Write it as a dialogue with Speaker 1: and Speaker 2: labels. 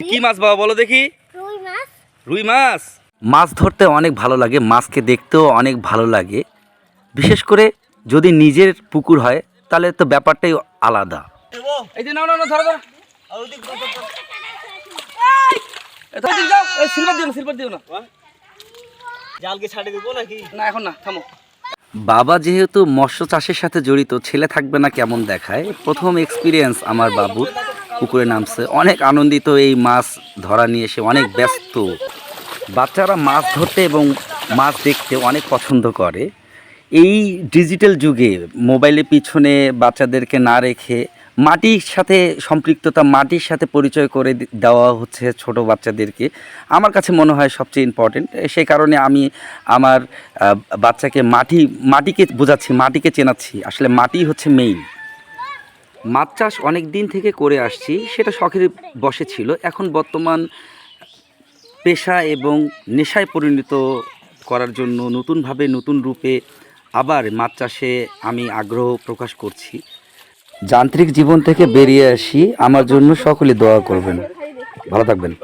Speaker 1: কি মাছ বাবা বলো দেখি?
Speaker 2: রুই মাছ।
Speaker 1: মাছ? মাছ ধরতে অনেক ভালো লাগে মাছকে দেখতেও অনেক ভালো লাগে। বিশেষ করে যদি নিজের পুকুর হয় তাহলে তো ব্যাপারটাই আলাদা। এই যে নাও নাও নাও, ধরো ধরো। এ, ধরো, দিক যাও এই সিলভার দিও না সিলভার দিও না।
Speaker 3: জালকে ছাড়ে দেবো নাকি?
Speaker 1: না এখন না থামো। বাবা যেহেতু মৎস্য চাষের সাথে জড়িত, ছেলে থাকবে না কেমন দেখায়? প্রথম এক্সপিরিয়েন্স আমার বাবুর পুকুরে নামছে। অনেক আনন্দিত এই মাছ ধরা নিয়ে এসে অনেক ব্যস্ত। বাচ্চারা মাছ ধরতে এবং মাছ দেখতে অনেক পছন্দ করে। এই ডিজিটাল যুগে মোবাইলের পিছনে বাচ্চাদেরকে না রেখে মাটির সাথে সম্পৃক্ততা, মাটির সাথে পরিচয় করে দেওয়া হচ্ছে ছোট বাচ্চাদেরকে। আমার কাছে মনে হয় সবচেয়ে ইম্পর্টেন্ট সেই কারণে আমি আমার বাচ্চাকে মাটি, মাটিকে বোঝাচ্ছি, মাটিকে চেনাচ্ছি। আসলে মাটি হচ্ছে মেইন মাছ চাষ অনেক দিন থেকে করে আসছি, সেটা শখের বসে ছিল। এখন বর্তমান পেশা এবং নেশায় পরিণত করার জন্য নতুনভাবে, নতুন রূপে আবার মাছ চাষে আমি আগ্রহ প্রকাশ করছি। যান্ত্রিক জীবন থেকে বেরিয়ে আসি। আমার জন্য সকলে দোয়া করবেন। ভালো থাকবেন।